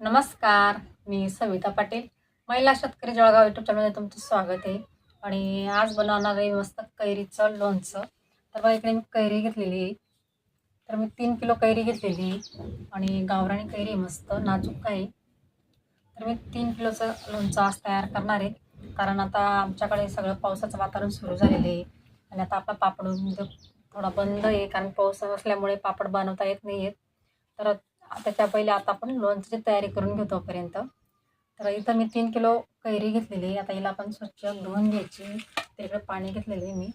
नमस्कार मी सविता पाटील. महिला शेतकरी जळगाव युट्यूब चॅनलमध्ये तुमचं स्वागत आहे. आणि आज बनवणार आहे मस्त कैरीचं लोणचं. तर बघा इकडे मी कैरी घेतलेली आहे. तर मी तीन किलो कैरी घेतलेली आहे. आणि गावराणी कैरी आहे मस्त नाजूक आहे. तर मी तीन किलोचं लोणचं आज तयार करणार आहे. कारण आता आमच्याकडे सगळं पावसाचं वातावरण सुरू झालेलं आहे. आणि आता आपला पापड म्हणजे थोडा बंद आहे कारण पाऊस असल्यामुळे पापड बनवता येत नाही आहेत तर त्याच्या पहिले आता आपण लोणच्याची तयारी करून घेऊ तोपर्यंत. तर इथं मी तीन किलो कैरी घेतलेली आता हिला आपण स्वच्छ धुवून घ्यायची. तिकडे पाणी घेतलेलं आहे मी.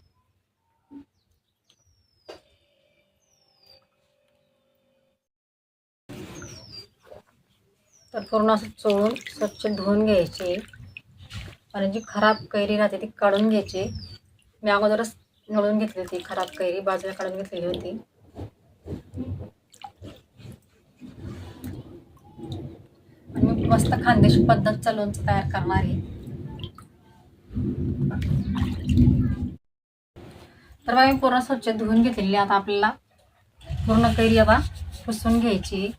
तर पूर्ण असं चोळून स्वच्छ धुवून घ्यायची. आणि जी खराब कैरी राहते ती काढून घ्यायची. मी अगोदरच नळून घेतली होती. खराब कैरी बाजूला काढून घेतलेली होती आणि मी मस्त खानदेशी पद्धतचं लोणचं तयार करणार आहे. तर बाबा मी पूर्ण स्वच्छ धुवून घेतलेली आता आपल्याला पूर्ण कैरी आता पुसून घ्यायची.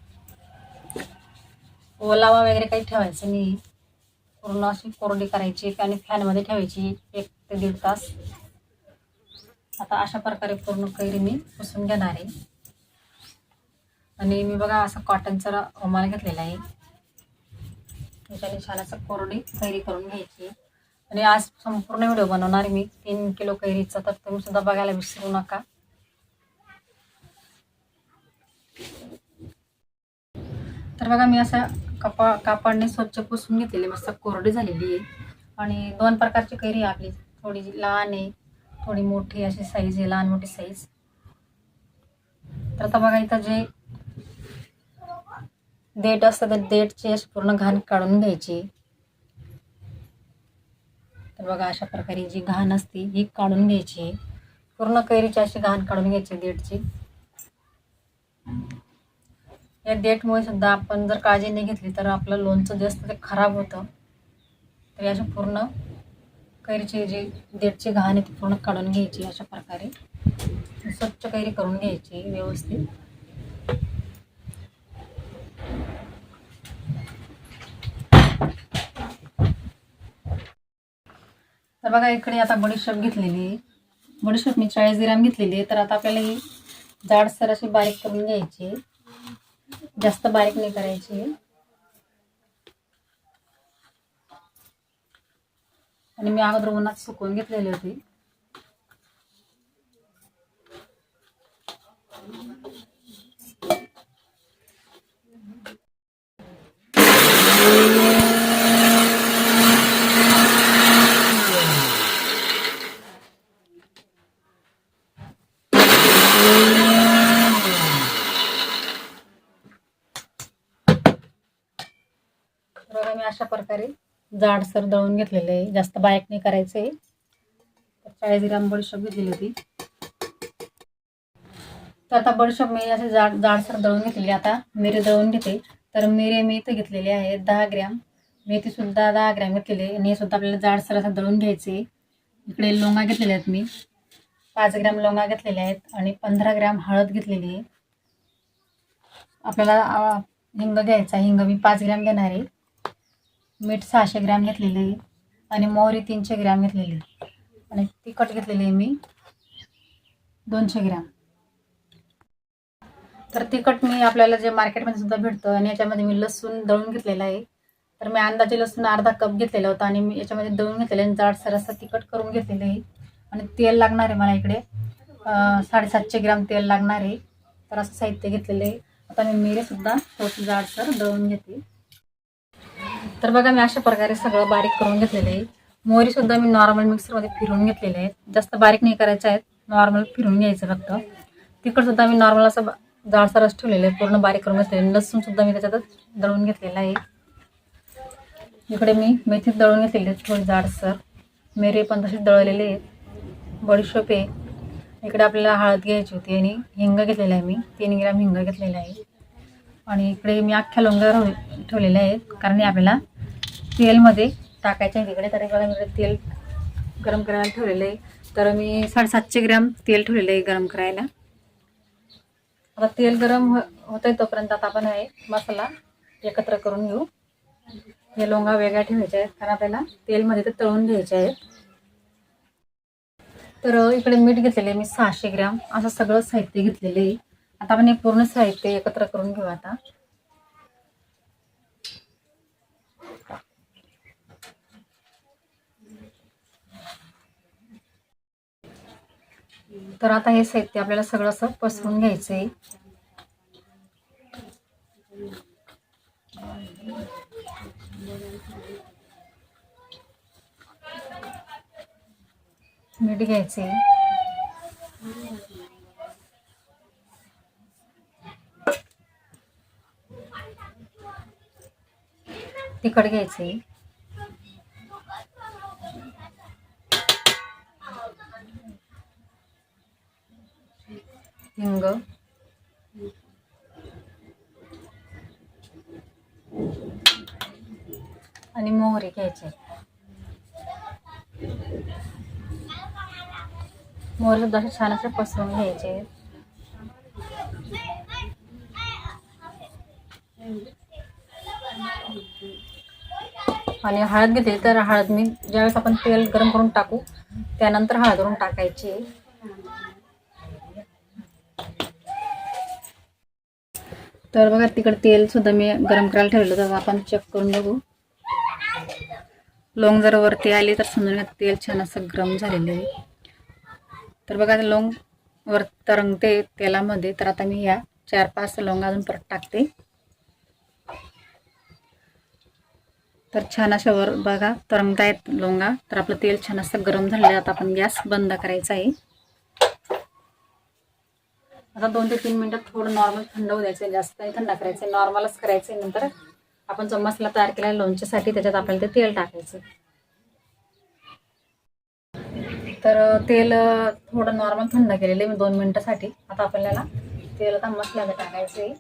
ओलावा वगैरे काही ठेवायचं नाही. पूर्ण अशी कोरडी करायची आणि फॅनमध्ये ठेवायची एक ते दीड तास. आता अशा प्रकारे पूर्ण कैरी मी पुसून घेणार आहे. आणि मी बघा असं कॉटनचा रुमाल घेतलेला आहे. त्याच्याने छान असं कोरडी कैरी करून घ्यायची. आणि आज संपूर्ण व्हिडिओ बनवणार आहे मी. तीन किलो कैरीचा तर तुम्ही सुद्धा बघायला विसरू नका. तर बघा मी असं कपा कापडने स्वच्छ पुसून घेतलेली मस्त कोरडी झालेली आहे. आणि दोन प्रकारची कैरी आहे आपली. थोडी लहान आहे थोडी मोठी अशी साईज आहे लहान मोठी साईज तर आता बघा इथं जे देठ असतं तर देठची अशी पूर्ण घाण काढून घ्यायची. तर बघा अशा प्रकारे जी घाण असते ही काढून घ्यायची. पूर्ण कैरीची अशी घाण काढून घ्यायची देठची. या देठमुळे सुद्धा आपण जर काळजी नाही घेतली तर आपलं लोणचं जे असतं ते खराब होतं. तर अशी पूर्ण कैरीची जी देठची घाण आहे ती पूर्ण काढून घ्यायची. अशा प्रकारे स्वच्छ कैरी करून घ्यायची व्यवस्थित. तर बघा इकडे आता बडीशेप घेतलेली. आहे बडीशेप मी चाळीस ग्रॅम घेतलेली आहे तर आता आपल्याला ही जाडसर अशी बारीक करून घ्यायची जास्त बारीक नाही करायची आणि मी अगोदर उन्हात सुकवून घेतलेली होती. अशा प्रकारे जाडसर दळून घेतलेलं आहे. जास्त बायक नाही करायचं. आहे तर चाळीस ग्राम बडीशेप घेतलेली होती. तर आता बडीशेप मी असे जाड जाडसर दळून घेतलेली आता मिरे दळून घेते. तर मिरे मी इथं घेतलेले आहेत दहा ग्रॅम. मेथीसुद्धा दहा ग्रॅम घेतलेले आणि हे सुद्धा आपल्याला जाडसर असं दळून घ्यायचे इकडे लोंगा घेतलेले आहेत मी. पाच ग्रॅम लोंगा घेतलेले आहेत. आणि पंधरा ग्रॅम हळद घेतलेली आहे. आपल्याला हिंग घ्यायचा हिंग मी पाच ग्रॅम घेणार आहे. मीठ सहाशे ग्रॅम घेतलेले आहे. आणि मोहरी तीनशे ग्रॅम घेतलेली आणि तिखट घेतलेली आहे मी दोनशे ग्रॅम. तर तिखट मी आपल्याला जे मार्केटमध्ये सुद्धा भेटतं आणि याच्यामध्ये मी लसूण दळून घेतलेलं आहे. तर मी अंदाजे लसूण अर्धा कप घेतलेला होता आणि मी याच्यामध्ये दळून घेतलेलं आहे जाडसर असं तिखट करून घेतलेलं आहे. आणि तेल लागणार आहे मला इकडे. साडेसातशे ग्रॅम तेल लागणार आहे. तर असं साहित्य घेतलेलं आहे. आता मी मिरेसुद्धा थोडी जाडसर दळून घेते. तर बघा मी अशा प्रकारे सगळं बारीक करून घेतलेलं आहे. मोहरी सुद्धा मी नॉर्मल मिक्सरमध्ये फिरून घेतलेले आहेत. जास्त बारीक नाही करायचे आहेत. नॉर्मल फिरून घ्यायचं फक्त. तिखट सुद्धा मी नॉर्मल असं बा- रस ठेवलेलं आहे. पूर्ण बारीक करून घेतलेलं लसूण सुद्धा मी त्याच्यातच दळून घेतलेलं आहे. इकडे मी मेथीत दळून घेतलेली आहे थोडी जाडसर. मेरे पण तसे दळलेले आहेत. बडीशोप आहे. इकडे आपल्याला हळद घ्यायची होती आणि हिंग घेतलेला आहे मी. तीन ग्रॅम हिंग घेतलेला आहे. आणि इकडे मी अख्ख्या लोंगा ठेवलेल्या आहेत कारण आपल्याला तेलमध्ये टाकायचं. आहे तिकडे तर बघा मी तेल गरम करायला ठेवलेलं. आहे तर मी साडेसातशे ग्रॅम तेल ठेवलेलं आहे गरम करायला. आता तेल गरम हो होत आहे तोपर्यंत आता आपण आहे मसाला एकत्र करून घेऊ. हे लोंगा वेगळ्या ठेवायच्या आहेत कारण आपल्याला तेलमध्ये ते तळून घ्यायचे आहेत. तर इकडे मीठ घेतलेले मी सहाशे ग्रॅम. असं सगळं साहित्य घेतलेलं आहे. आता आपण हे पूर्ण साहित्य एकत्र करून घेऊ आता. तर आता हे साहित्य आपल्याला सगळं असं पसरून घ्यायचं आहे मीठ घ्यायचे तिखट घ्यायचे हिंग आणि मोहरी घ्यायचे मोहरी सुद्धा असे छान असे पसरून घ्यायचे. आणि हळद घेतली तर हळद मी ज्यावेळेस आपण तेल गरम करून टाकू त्यानंतर हळद करून टाकायची. तर बघा तिकडे तेल सुद्धा मी गरम करायला ठेवलं तर आपण चेक करून बघू. लवंग जर वरती आली तर समजून तेल छान असं गरम झालेलं आहे. तर बघा लवंग वर तरंगते तेलामध्ये. तर आता मी ह्या चार पाच लवंग अजून परत टाकते. तर छान अशा वर बघा तरंगतायत लवंगा. तर आपलं तेल छान असं गरम झालेलं आहे. आता आपण गॅस बंद करायचा आहे. आता दोन ते तीन मिनटात थोडं नॉर्मल थंड होऊ द्यायचं जास्त नाही थंड करायचं नॉर्मलच करायचं नंतर. आपण जो मसाला तयार केला लोणच्यासाठी त्याच्यात आपल्याला ते तेल टाकायचं तर तेल थोडं नॉर्मल थंड केलेलं आहे मी दोन मिनटासाठी. आता आपल्याला तेल आता मसाल्याला टाकायचं आहे.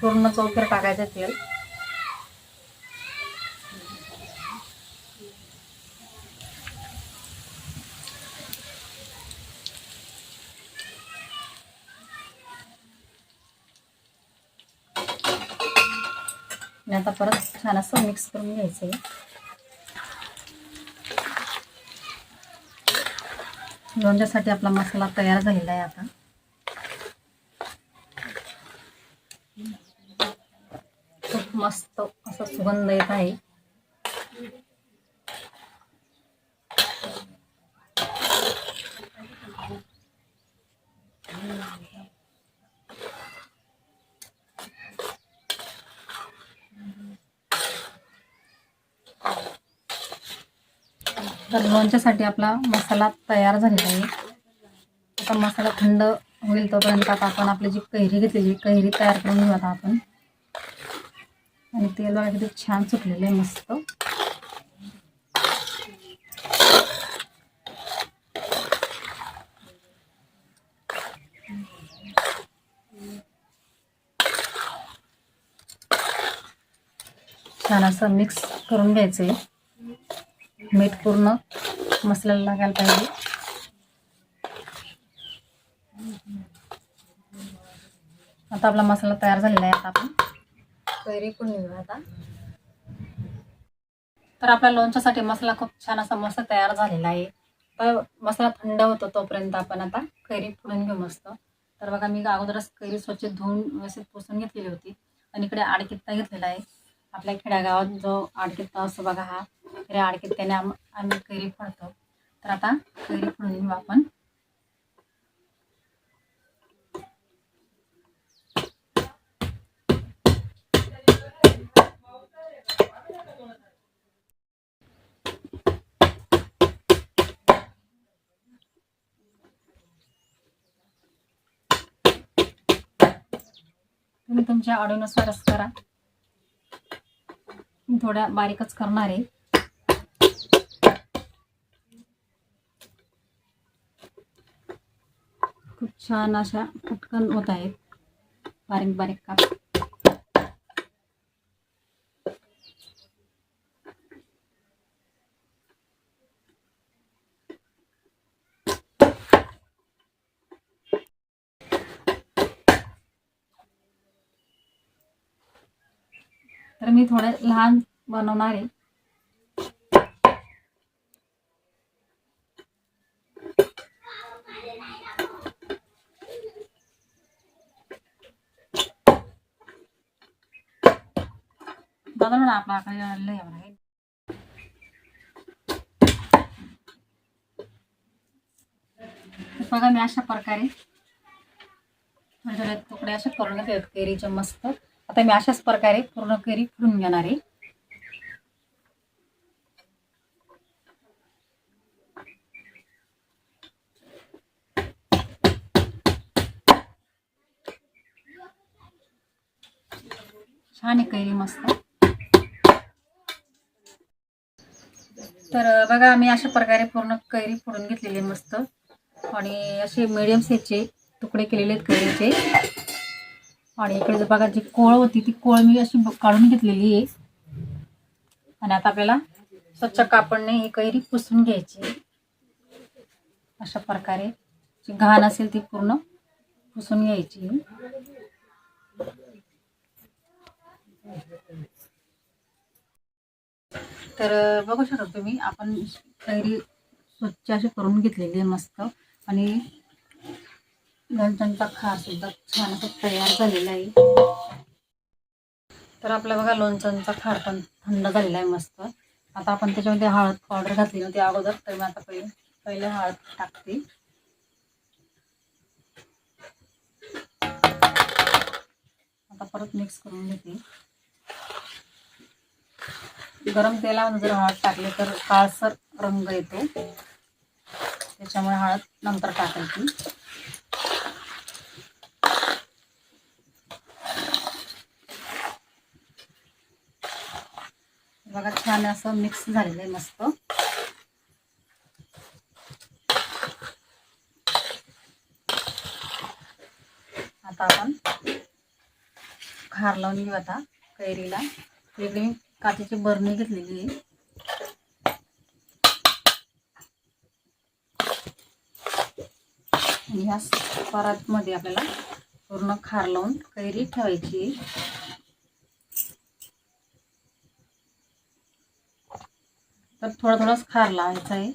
पूर्ण चौथर टाकायचं तेल. आणि आता परत छान असं मिक्स करून घ्यायचं आहे लोणच्यासाठी आपला मसाला तयार झालेला आहे आता. खूप मस्त असा सुगंध येत आहे. तर लोणच्यासाठी आपला मसाला तयार झालेला आहे. आता मसाला थंड होईल तोपर्यंत आता आपण आपली जी कैरी घेतलेली कैरी तयार करून घेऊ आता आपण. आणि तेल बघा किती छान सुटलेलं आहे मस्त. छान असं मिक्स करून घ्यायचं आहे मीठ पूर्ण मसाल्याला लागायला पाहिजे. आता आपला मसाला तयार झालेला आहे आता आपण. कैरी पण घेऊ आता. तर आपल्या लोणच्यासाठी मसाला खूप छान असा मस्त तयार झालेला आहे. तर मसाला थंड होतो तोपर्यंत आपण आता कैरी फोडून घेऊ मस्त. तर बघा मी अगोदरच कैरी स्वच्छ धुवून व्यवस्थित पुसून घेतलेली होती. आणि इकडे आडकित्ता घेतलेला आहे. आपल्या खेड्यागावात जो आडकित्ता असतो बघा हा राड या त्याने आम आम्ही कैरी फोडतो. तर आता कैरी फोडून घेऊ आपण. तुम्ही तुमच्या आवडीनुसारच करा. थोड्या बारीकच करणार आहे. छान अशा फुटकन होत आहेत. बारीक बारीक काप. तर मी थोड्या लहान बनवणार आहे. लय आहे बघा मी अशा प्रकारे म्हणजे तुकडे असे करून घेते कैरीचे मस्त. आता मी अशाच प्रकारे पूर्ण कैरी फुलून घेणार आहे. छान आहे कैरी मस्त. तर बघा मी अशा प्रकारे पूर्ण कैरी फोडून घेतलेली आहे मस्त. आणि असे मिडियम साईजचे तुकडे केलेले आहेत कैरीचे. आणि इकडे जर बघा जी कोळ होती ती कोळ मी अशी ब- काढून घेतलेली आहे. आणि आता आपल्याला स्वच्छ कापडने ही कैरी पुसून घ्यायची अशा प्रकारे जी घाण असेल ती पूर्ण पुसून घ्यायची तर बघू शकता तुम्ही आपण कैरी स्वच्छ अशी करून घेतलेली आहे मस्त. आणि लोणच्यांचा खार सुद्धा छान असं तयार झालेला आहे. तर आपला बघा लोणच्यांचा खार पण थंड झालेला आहे मस्त. आता आपण त्याच्यामध्ये हळद पावडर घातली होती अगोदर तर मी आता पहिले पहिले हळद टाकते. आता परत मिक्स करून घेते. गरम तेलामध्ये जर हळद टाकली तर काळसर रंग येतो. त्याच्यामुळे हळद नंतर टाकायची. बघा छान असं मिक्स झालेलं आहे मस्त. आता आपण खार लावून घेऊ आता कैरीला. वेगळी काचेची बरणी घेतलेली आहे. आणि ह्या परातमध्ये आपल्याला पूर्ण खार लावून कैरी ठेवायची तर थोडा थोडाच खार लावायचा आहे.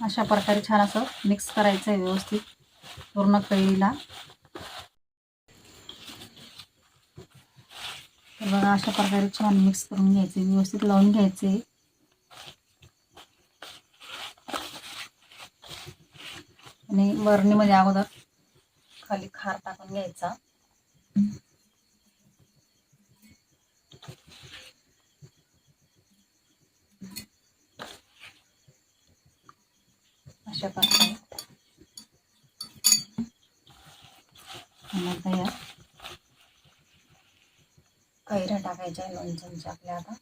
अशा प्रकारे छान असं मिक्स करायचं आहे व्यवस्थित पूर्ण कैरीला. तर बघा अशा प्रकारे छान मिक्स करून घ्यायचे व्यवस्थित लावून घ्यायचे आणि बरणीमध्ये अगोदर खाली खार टाकून घ्यायचा. अशा प्रकारे. या कैऱ्या टाकायच्या लोणच्यांच्या आपल्या आता.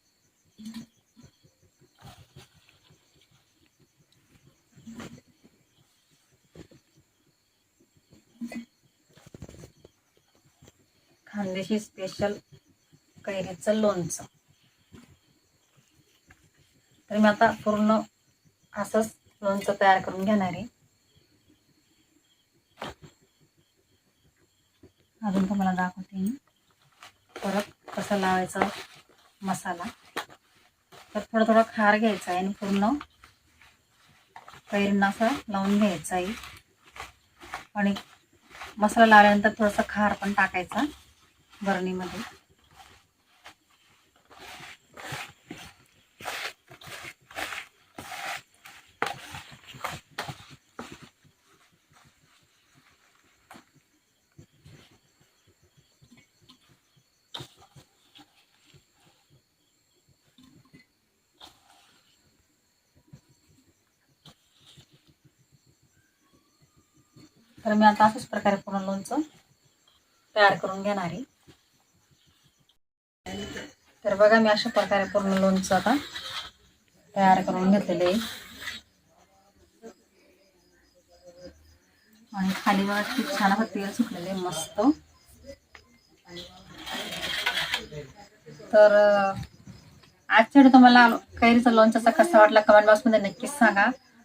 खानदेशी स्पेशल कैरीचं लोणचं. तर मी आता पूर्ण असंच लोणचं तयार करून घेणार आहे. अजून तुम्हाला दाखवते मी. परत कसं लावायचा मसाला. तर थोडा थोडा खार घ्यायचा आहे आणि पूर्ण कैरींना असं लावून घ्यायचा आहे. आणि मसाला लावल्यानंतर थोडासा खार पण टाकायचा बरणीमध्ये तर मी आता अशाच प्रकारे पूर्ण लोणचं तयार करून घेणार आहे. तर बघा मी अशा प्रकारे पूर्ण लोणचं आता तयार करून घेतलेलं आहे. आणि खाली बघा खूप छान असं तेल सुटलेलं आहे मस्त. तर आजच्या तुम्हाला कैरीचा लोणच्याचा कसा वाटला कमेंट बॉक्समध्ये नक्कीच सांगा.